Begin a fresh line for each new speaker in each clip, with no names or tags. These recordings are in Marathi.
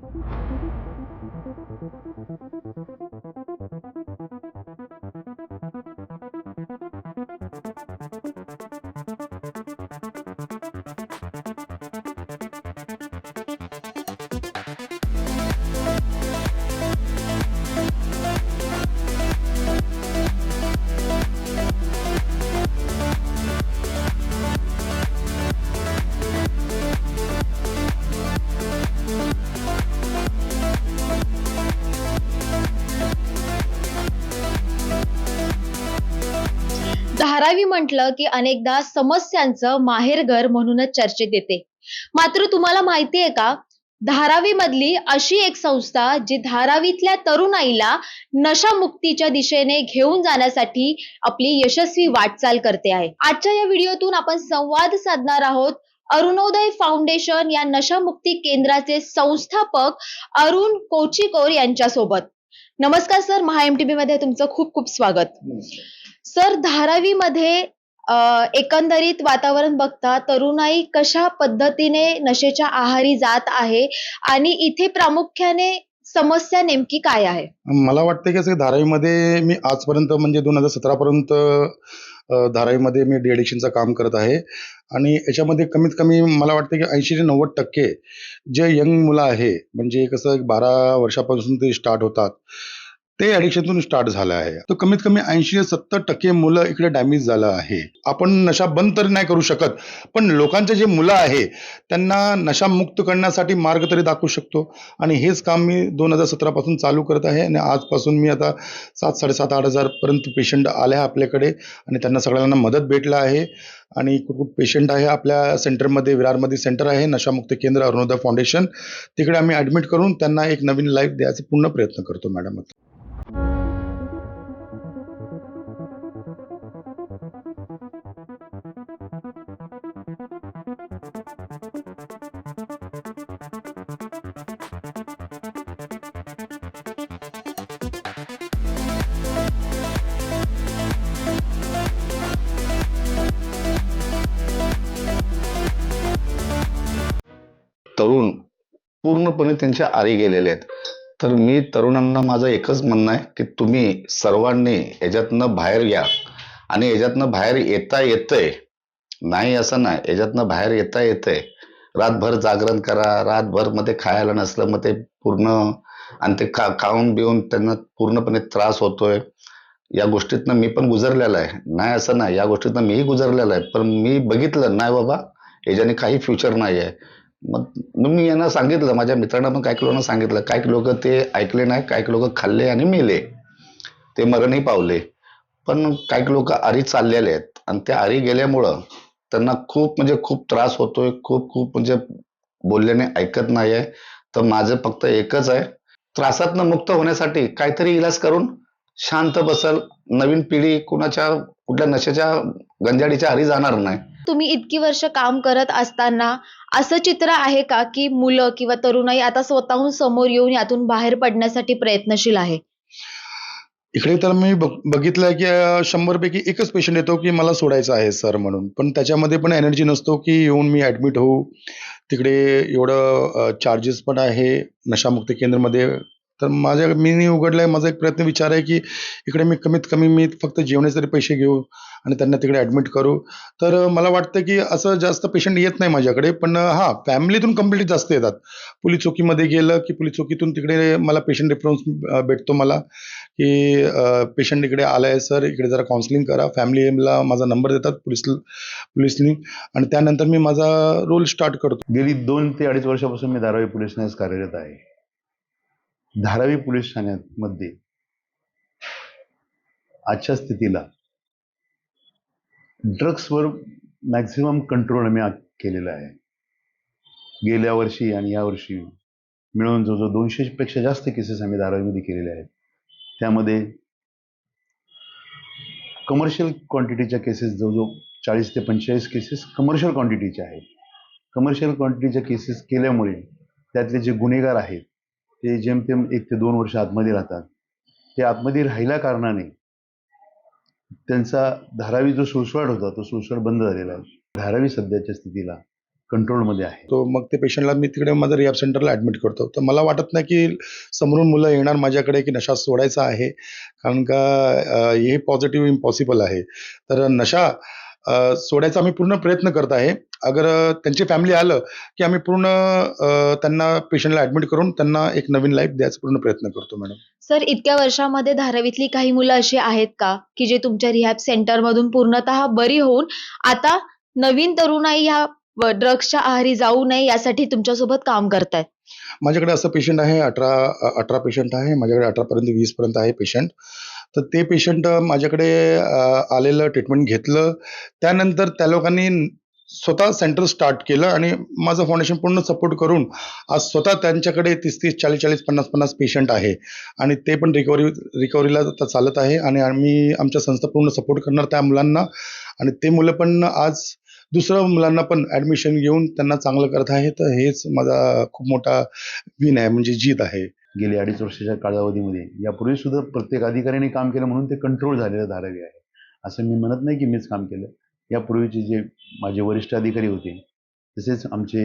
Thank you. धारावी म्हटलं की अनेकदा समस्यांचं माहेरघर म्हणूनच चर्चेत येते. मात्र तुम्हाला माहितीये का? धारावी मधली अशी एक संस्था जी धारावीतल्या तरुणाईला नशामुक्तीच्या दिशेने घेऊन जाण्यासाठी आपली यशस्वी वाटचाल करते आहे. आजच्या या व्हिडिओतून आपण संवाद साधणार आहोत अरुणोदय फाउंडेशन या नशामुक्ती केंद्राचे संस्थापक अरुण कोचिकोर यांच्यासोबत. नमस्कार सर महा एमटीबी मध्ये तुमचं खूप खूप स्वागत. सर धारावीमध्ये एकंदरीत वातावरण बघता तरुणाई कशा पद्धतीने नशेच्या आहारी जात आहे आणि इथे प्रामुख्याने समस्या नेमकी काय आहे?
मला वाटतं की असं धारावीमध्ये मी आजपर्यंत म्हणजे दोन हजार सतरापर्यंत पर्यंत धारावीमध्ये मी डिएडिक्शनचं काम करत आहे. आणि याच्यामध्ये कमीत कमी मला वाटतं की ऐंशी ते नव्वद टक्के जे यंग मुलं आहे म्हणजे कसं बारा वर्षापासून ते स्टार्ट होतात ते ॲडिक्शनतून स्टार्ट झालं आहे. तर कमीत कमी ऐंशी ते सत्तर टक्के मुलं इकडे डॅमेज झालं आहे. आपण नशा बंद तर नाही करू शकत पण लोकांचे जे मुलं आहे त्यांना नशामुक्त करण्यासाठी मार्ग तरी दाखवू शकतो. आणि हेच काम मी दोन हजार सतरापासून चालू करत आहे आणि आजपासून मी आता सात साडेसात आठ हजारपर्यंत पेशंट आले आहे आपल्याकडे आणि त्यांना सगळ्यांना मदत भेटला आहे. आणि खूप पेशंट आहे आपल्या सेंटरमध्ये विरारमध्ये सेंटर आहे नशामुक्त केंद्र अरुणोदय फाउंडेशन तिकडे आम्ही ॲडमिट करून त्यांना एक नवीन लाईफ द्यायचा पूर्ण प्रयत्न करतो मॅडम
तरुण पूर्णपणे त्यांच्या आरी गेलेले आहेत. तर मी तरुणांना माझं एकच म्हणणं आहे की तुम्ही सर्वांनी याच्यातनं बाहेर या. आणि याच्यातनं बाहेर येता येतंय नाही असं नाही. याच्यातनं बाहेर येता येतंय. रातभर जागरण करा. रातभरमध्ये खायला नसलं मग ते पूर्ण आणि ते खा खाऊन बिऊन त्यांना पूर्णपणे त्रास होतोय. या गोष्टीतनं मी पण गुजरलेला आहे. नाही असं नाही. या गोष्टीतनं मीही गुजरलेला आहे. पण मी बघितलं नाही बाबा याच्याने काही फ्युचर नाही आहे. मग मग मी यांना सांगितलं माझ्या मित्रांना पण काही लोकांना सांगितलं. काही लोक ते ऐकले नाही काही लोक खाल्ले आणि मेले. ते मरणही पावले. पण काही लोक आरी चाललेले आहेत. आणि त्या आरी गेल्यामुळं त्यांना खूप म्हणजे खूप त्रास होतोय खूप खूप म्हणजे बोलल्याने ऐकत नाही आहे तर माझं फक्त एकच आहे त्रासातनं मुक्त होण्यासाठी काहीतरी इलाज करून शांत बसल. नवीन पिढी कुणाच्या कुठल्या नशेच्या गंजाडीच्या आरी जाणार नाही.
तुम्ही इतकी वर्ष काम करत असताना असं चित्र आहे का की मुलं किंवा तरुणाई आता स्वतःहून समोर येऊन यातून बाहेर पडण्यासाठी प्रयत्नशील आहे?
इकडे तर मी बघ बघितलं की शंभर शंभरपैकी एकच पेशंट येतो की मला सोडायचं आहे सर म्हणून. पण त्याच्यामध्ये पण एनर्जी नसतो की येऊन मी ॲडमिट होऊ. तिकडे एवढं चार्जेस पण आहे. नशामुक्त केंद्रामध्ये तर माझ्या मी नाही उघडलं आहे माझा एक प्रयत्न विचार आहे की इकडे मी कमीत कमी मी फक्त जेवणाचे तरी पैसे घेऊ आणि त्यांना तिकडे ॲडमिट करू. तर मला वाटतं की असं जास्त पेशंट येत नाही माझ्याकडे पण हा हां फॅमिलीतून कंप्लीट जास्त येतात. पुली चौकीमध्ये गेलं की पुली चौकीतून तिकडे मला पेशंट रेफरन्स भेटतो मला की पेशंट इकडे आला आहे सर इकडे जरा काउन्सिलिंग करा. फॅमिलीला माझा नंबर देतात पोलीस पोलिसनी आणि त्यानंतर मी माझा रोल स्टार्ट करतो.
गेली दोन ते अडीच वर्षापासून मी धारावी पोलीस कार्यरत आहे. धारावी पोलीस ठाण्यामध्ये आजच्या स्थितीला ड्रग्सवर मॅक्झिमम कंट्रोल आम्ही केलेला आहे. गेल्या वर्षी आणि या वर्षी मिळून जवळजवळ दोनशे पेक्षा जास्त केसेस आम्ही धारावीमध्ये केलेले आहेत. त्यामध्ये कमर्शियल क्वांटिटीच्या केसेस जवळजवळ चाळीस ते पंचेचाळीस केसेस कमर्शियल क्वांटिटीच्या आहेत. कमर्शियल क्वांटिटीच्या केसेस केल्यामुळे त्यातले जे गुन्हेगार आहेत ते जेमतेम एक ते दोन वर्ष आतमध्ये राहतात. ते आतमध्ये राहिल्या कारणाने त्यांचा धारावी जो सुळसुळाट होता तो सुळसुळाट बंद झालेला आहे. धारावी सध्याच्या स्थितीला कंट्रोलमध्ये आहे.
तो मग ते पेशंटला मी तिकडे माझं रिहॅब सेंटरला ॲडमिट करतो. तर मला वाटत नाही की समोरून मुलं येणार माझ्याकडे की नशा सोडायचा आहे. कारण का हे पॉझिटिव्ह इम्पॉसिबल आहे. तर नशा सोडायचा आम्ही पूर्ण प्रयत्न करत आहे. अगर त्यांची फॅमिली आलं की आम्ही पूर्ण त्यांना पेशंटला ॲडमिट करून त्यांना एक नवीन लाईफ द्यायचा पूर्ण प्रयत्न करतो मॅडम
सर इतक्या वर्षामध्ये धारावीतली काही मुलं अशी आहेत का? की जे तुमच्या रिहॅब सेंटरमधून पूर्णतः बरी होऊन आता नवीन तरुणाई ह्या ड्रग्सच्या आहारी जाऊ नये यासाठी तुमच्यासोबत काम करतायत?
माझ्याकडे असं पेशंट आहे अठरा अठरा पेशंट आहे. माझ्याकडे अठरापर्यंत वीसपर्यंत आहे पेशंट तर ते पेशंट माझ्याकडे आलेलं ट्रीटमेंट घेतलं. त्यानंतर त्या लोकांनी स्वतः सेंटर स्टार्ट केलं आणि माझं फाउंडेशन पूर्ण सपोर्ट करून आज स्वतः त्यांच्याकडे तीस तीस चाळीस चाळीस पन्नास पन्नास पेशंट आहे. आणि ते पण रिकव्हरी रिकव्हरीला आता चालत आहे आणि आम्ही आमच्या संस्था पूर्ण सपोर्ट करणार त्या मुलांना. आणि ते मुलं पण आज दुसऱ्या मुलांना पण ॲडमिशन घेऊन त्यांना चांगलं करत आहे. तर हेच माझा खूप मोठा विन आहे म्हणजे जीत आहे.
गेले अडीच वर्षाच्या कालावधीमध्ये. यापूर्वी सुद्धा प्रत्येक अधिकाऱ्याने काम केलं म्हणून ते कंट्रोल झालेलं धारावी आहे. असं मी म्हणत नाही की मीच काम केलं. यापूर्वीचे जे माझे वरिष्ठ अधिकारी होते तसेच आमचे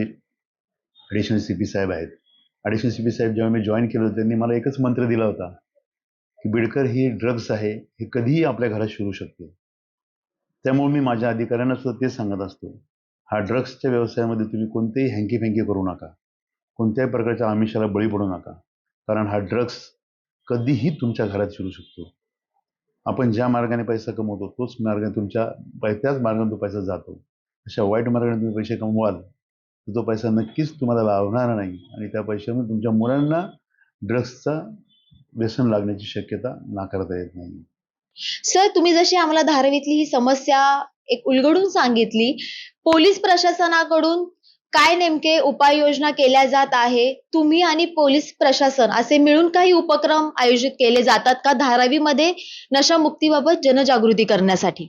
ॲडिशनल सी पी साहेब आहेत. ॲडिशनल सी पी साहेब जेव्हा मी जॉईन केलं होतं त्यांनी मला एकच मंत्र दिला होता की बिडकर ही ड्रग्स आहे हे कधीही आपल्या घरात शिरू शकते. त्यामुळे मी माझ्या अधिकाऱ्यांना सुद्धा तेच सांगत असतो. हा ड्रग्सच्या व्यवसायामध्ये तुम्ही कोणतेही हँकी फँकी करू नका. कोणत्याही प्रकारच्या आमिषाला बळी पडू नका. कारण हा ड्रग्स कधीही तुमच्या घरात शिरू शकतो. आपण ज्या मार्गाने पैसा कमवतो तोच मार्ग तुमच्या त्याच मार्गाने तो पैसा जातो. अशा वाईट मार्गाने तुम्ही पैसे कमवाल तर तो पैसा नक्कीच तुम्हाला लाभणार नाही. आणि त्या पैशामुळे तुमच्या मुलांना ड्रग्सचा व्यसन लागण्याची शक्यता नाकारता येत नाही.
सर तुम्ही जशी आम्हाला धारावीतली ही समस्या एक उलगडून सांगितली पोलीस प्रशासनाकडून काय नेमके उपाययोजना केल्या जात आहे? तुम्ही आणि पोलीस प्रशासन असे मिळून काही उपक्रम आयोजित केले जातात का धारावीमध्ये नशामुक्तीबाबत जनजागृती करण्यासाठी?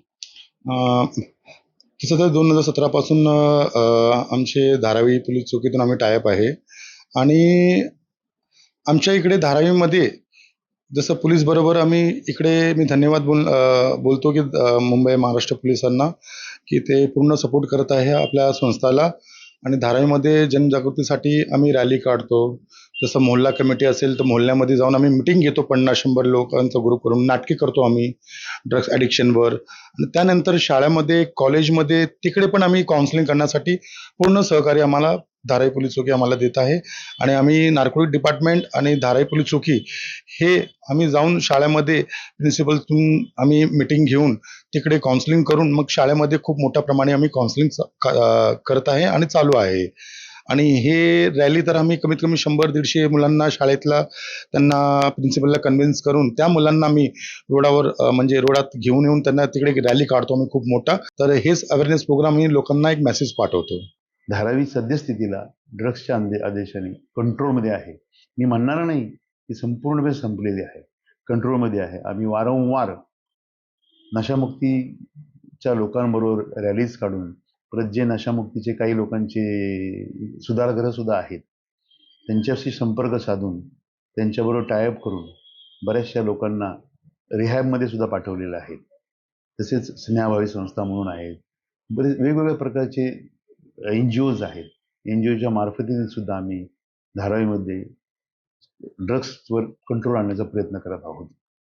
तसं तर दोन हजार सतरापासून पासून आमचे धारावी पोलीस चौकीतून आम्ही टायप आहे. आणि आमच्या इकडे धारावीमध्ये जसं पोलीस बरोबर आम्ही इकडे मी धन्यवाद बोल बोलतो की मुंबई महाराष्ट्र पोलिसांना की ते पूर्ण सपोर्ट करत आहे आपल्या संस्थाला. आणि धारावीमध्ये जनजागृतीसाठी आम्ही रॅली काढतो. जसं मोहल्ला कमिटी असेल तर मोहल्ल्यामध्ये जाऊन आम्ही मिटिंग घेतो. पन्नास शंभर लोकांचा ग्रुप करून नाटके करतो आम्ही ड्रग्स ॲडिक्शनवर आणि त्यानंतर शाळेमध्ये कॉलेजमध्ये तिकडे पण आम्ही काउन्सिलिंग करण्यासाठी पूर्ण सहकार्य आम्हाला धाराई पोलीस चौकी आम्हाला देत आहे. आणि आम्ही नार्कोटिक डिपार्टमेंट आणि धाराई पोलीस चौकी हे आम्ही जाऊन शाळेमध्ये प्रिन्सिपलतून आम्ही मिटिंग घेऊन तिकडे काउन्सिलिंग करून मग शाळेमध्ये खूप मोठ्या प्रमाणे आम्ही काउन्सिलिंग करत आहे आणि चालू आहे. आणि हे रॅली तर आम्ही कमीत कमी शंभर दीडशे मुलांना शाळेतला त्यांना प्रिन्सिपलला कन्व्हिन्स करून त्या मुलांना आम्ही रोडावर म्हणजे रोडात घेऊन येऊन त्यांना तिकडे रॅली काढतो आम्ही खूप मोठा. तर हेच अवेअरनेस प्रोग्राम मी लोकांना एक मेसेज पाठवतो.
धारावी सद्यस्थितीला ड्रग्सच्या अंदे आदेशाने कंट्रोलमध्ये आहे. मी म्हणणार नाही की संपूर्णपणे संपलेली आहे. कंट्रोलमध्ये आहे. आम्ही वारंवार नशामुक्तीच्या लोकांबरोबर रॅलीज काढून परत जे नशामुक्तीचे काही लोकांचे सुधारगृह सुद्धा आहेत त्यांच्याशी संपर्क साधून त्यांच्याबरोबर टायअप करून बऱ्याचशा लोकांना रिहॅबमध्ये सुद्धा पाठवलेलं आहे. तसेच स्नेहाभावी संस्था म्हणून आहेत. बरेच वेगवेगळ्या प्रकारचे एन जी ओज आहेत. एन जी ओच्या मार्फतीने सुद्धा आम्ही धारावीमध्ये ड्रग्सवर कंट्रोल आणण्याचा प्रयत्न करत आहोत.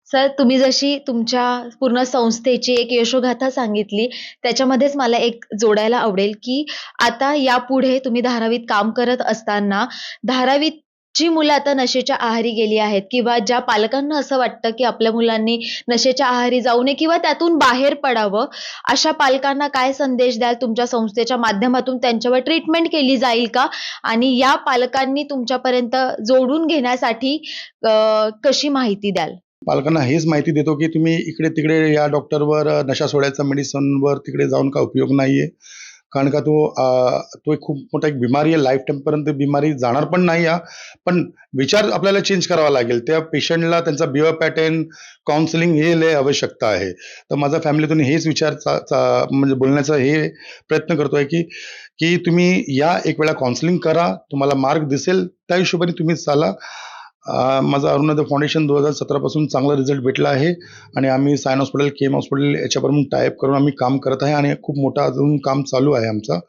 सर तुम्ही जशी तुमच्या पूर्ण संस्थेची एक यशोगाथा सांगितली त्याच्यामध्येच मला एक जोडायला आवडेल की आता यापुढे तुम्ही धारावीत काम करत असताना धारावीत जी मुलं आता नशेच्या आहारी गेली आहेत किंवा ज्या पालकांना असं वाटतं की आपल्या मुलांनी नशेच्या आहारी जाऊ नये किंवा त्यातून बाहेर पडावं अशा पालकांना काय संदेश द्याल? तुमच्या संस्थेच्या माध्यमातून त्यांच्यावर ट्रीटमेंट केली जाईल का? आणि या पालकांनी तुमच्यापर्यंत जोडून घेण्यासाठी कशी माहिती द्याल?
पालकांना हेच माहिती देतो की तुम्ही इकडे तिकडे या डॉक्टरवर नशा सोडायचा मेडिसिनवर तिकडे जाऊन का उपयोग नाही आहे कारण का तो आ, तो एक खूप मोठा एक बिमारी आहे. लाईफ टाईमपर्यंत बिमारी जाणार पण नाही या पण विचार आपल्याला चेंज करावा लागेल. त्या पेशंटला त्यांचा बिअर पॅटर्न काउन्सिलिंग हे लय आवश्यकता आहे. तर माझा फॅमिलीतून हेच विचार चा, चा म्हणजे बोलण्याचा हे प्रयत्न करतो आहे की की तुम्ही या एक वेळा काउन्सिलिंग करा. तुम्हाला मार्ग दिसेल. त्या हिशोबाने तुम्ही चाला. माझं अरुणोदय फाउंडेशन दोन हजार सतरापासून चांगला रिझल्ट भेटला आहे. आणि आम्ही सायन हॉस्पिटल केम हॉस्पिटल याच्याबरोबर टायप करून आम्ही काम करत आहे. आणि खूप मोठा अजून काम चालू आहे आमचा.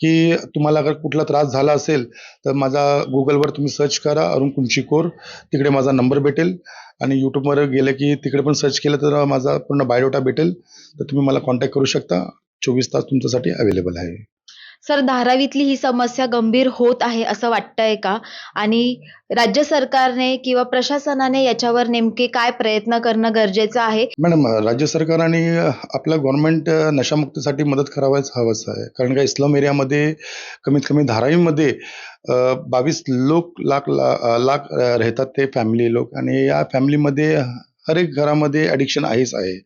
की तुम्हाला अगर कुठला त्रास झाला असेल तर माझा गुगलवर तुम्ही सर्च करा अरुण कुंचीकोर. तिकडे माझा नंबर भेटेल. आणि यूट्यूबवर गेलं की तिकडे पण सर्च केलं तर माझा पूर्ण बायोडाटा भेटेल. तर तुम्ही मला कॉन्टॅक्ट करू शकता. चोवीस तास तुमच्यासाठी अवेलेबल आहे.
सर धारावीतली ही समस्या गंभीर होत आहे असं वाटतंय का? आणि राज्य सरकारने किंवा प्रशासनाने याच्यावर नेमके काय प्रयत्न करणं गरजेचं आहे?
मॅडम राज्य सरकार आणि आपलं गव्हर्नमेंट नशामुक्तीसाठी मदत करावायच हवंच आहे. कारण का इस्लाम एरियामध्ये कमीत कमी धारावीमध्ये बावीस लोक लाख लाख राहतात ते फॅमिली लोक. आणि या फॅमिलीमध्ये हर एक घरामध्ये ॲडिक्शन आहेच आहे.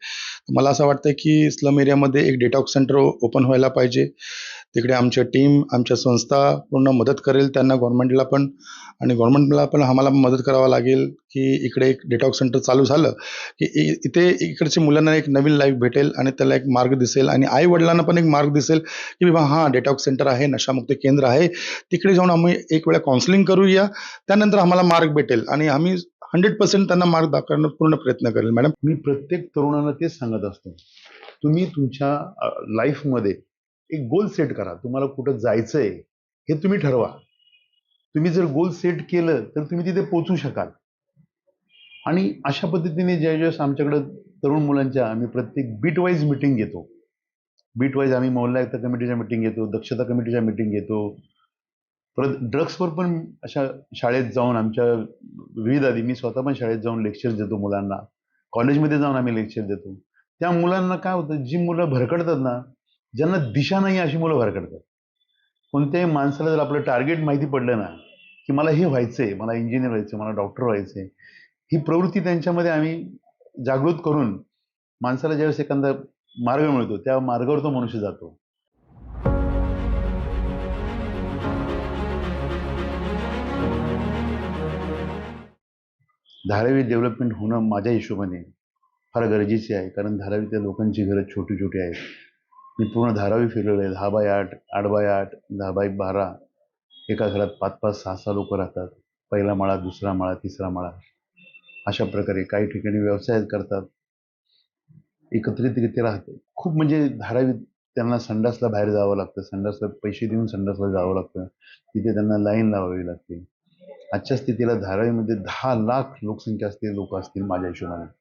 मला असं वाटतं की इस्लाम एरियामध्ये एक डेटॉक्स सेंटर ओपन व्हायला पाहिजे. तिकडे आमच्या टीम आमच्या संस्था पूर्ण मदत करेल त्यांना गव्हर्नमेंटला पण. आणि गव्हर्नमेंटला पण आम्हाला मदत करावा लागेल की इकडे एक डेटॉक्स सेंटर चालू झालं की इथे इकडच्या मुलांना एक नवीन लाईफ भेटेल आणि त्याला एक मार्ग दिसेल. आणि आई वडिलांना पण एक मार्ग दिसेल की बाबा हां डेटॉक्स सेंटर आहे नशामुक्ती केंद्र आहे. तिकडे जाऊन आम्ही एक वेळा काउन्सिलिंग करूया. त्यानंतर आम्हाला मार्ग भेटेल. आणि आम्ही हंड्रेड पर्सेंट त्यांना मार्ग दाखवण्याचा पूर्ण प्रयत्न करेल मॅडम
मी प्रत्येक तरुणाला तेच सांगत असतो. तुम्ही तुमच्या लाईफमध्ये एक गोल सेट करा. तुम्हाला कुठं जायचंय हे तुम्ही ठरवा. तुम्ही जर गोल सेट केलं तर तुम्ही तिथे पोचू शकाल. आणि अशा पद्धतीने ज्यावेळेस आमच्याकडं तरुण मुलांच्या आम्ही प्रत्येक बीट वाईज मिटिंग घेतो. बीट वाईज आम्ही मोहल्ला एकता कमिटीच्या मिटिंग घेतो दक्षता कमिटीच्या मिटिंग घेतो. परत ड्रग्सवर पण अशा शाळेत जाऊन आमच्या विविध आधी मी स्वतः पण शाळेत जाऊन लेक्चर देतो मुलांना. कॉलेजमध्ये जाऊन आम्ही लेक्चर देतो. त्या मुलांना काय होतं जी मुलं भरकडतात ना ज्यांना दिशा नाही अशी मुलं भरकडतात कोणत्याही माणसाला जर आपलं टार्गेट माहिती पडलं ना की मला हे व्हायचंय मला इंजिनियर व्हायचं मला डॉक्टर व्हायचंय ही प्रवृत्ती त्यांच्यामध्ये आम्ही जागृत करून माणसाला ज्यावेळेस एखादा मार्ग मिळतो त्या मार्गावर तो मनुष्य जातो. धारावी डेव्हलपमेंट होणं माझ्या हिशोबाने फार गरजेचे आहे कारण धारावीतल्या लोकांची घरं छोटी छोटी आहेत. मी पूर्ण धारावी फिरलेलो आहे दहा बाय आठ आठ बाय आठ दहा बाय बारा. एका घरात पाच पाच सहा सहा लोक राहतात. पहिला माळा दुसरा माळा तिसरा माळा. अशा प्रकारे काही ठिकाणी व्यवसाय करतात. एकत्रितरित्या राहतात खूप म्हणजे धारावी त्यांना संडासला बाहेर जावं लागतं. संडासला पैसे देऊन संडासला जावं लागतं. तिथे त्यांना लाईन लावावी लागते. आजच्या स्थितीला धारावीमध्ये दहा लाख लोकसंख्या असतील लोक असतील माझ्या हिशोबाने.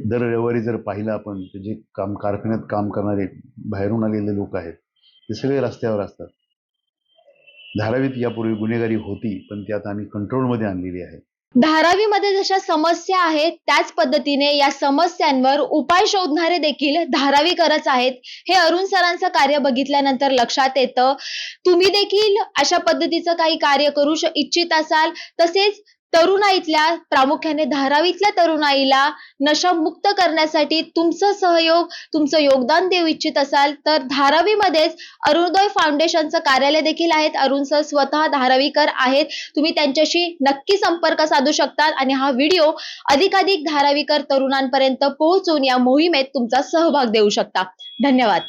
दर रविवारी जर पाहिलं आपण तर जे काम कारखान्यात काम करणारे बाहेरून आलेले लोक आहेत ते सगळे रस्त्यावर असतात. धारावीत यापूर्वी गुन्हेगारी होती पण ती आता आम्ही कंट्रोलमध्ये आणलेली आहे.
धारावीमध्ये जशा समस्या आहेत त्याच पद्धतीने या समस्यांवर उपाय शोधणारे देखील धारावीकरच आहेत. हे अरुण सरांचं कार्य बघितल्यानंतर लक्षात येतं. तुम्ही देखील अशा पद्धतीचं काही कार्य करू श- इच्छित असाल. तसेच तरुणाईतल्या प्रामुख्याने धारावीतल्या तरुणाईला नशामुक्त करण्यासाठी तुमचं सहयोग तुमचं योगदान देऊ इच्छित असाल तर धारावीमध्येच अरुणोदय फाउंडेशनचं कार्यालय देखील आहेत. अरुण सर स्वतः धारावीकर आहेत. तुम्ही त्यांच्याशी नक्की संपर्क साधू शकता आणि हा व्हिडिओ अधिकाधिक धारावीकर तरुणांपर्यंत पोहोचून या मोहिमेत तुमचा सहभाग देऊ शकता. धन्यवाद.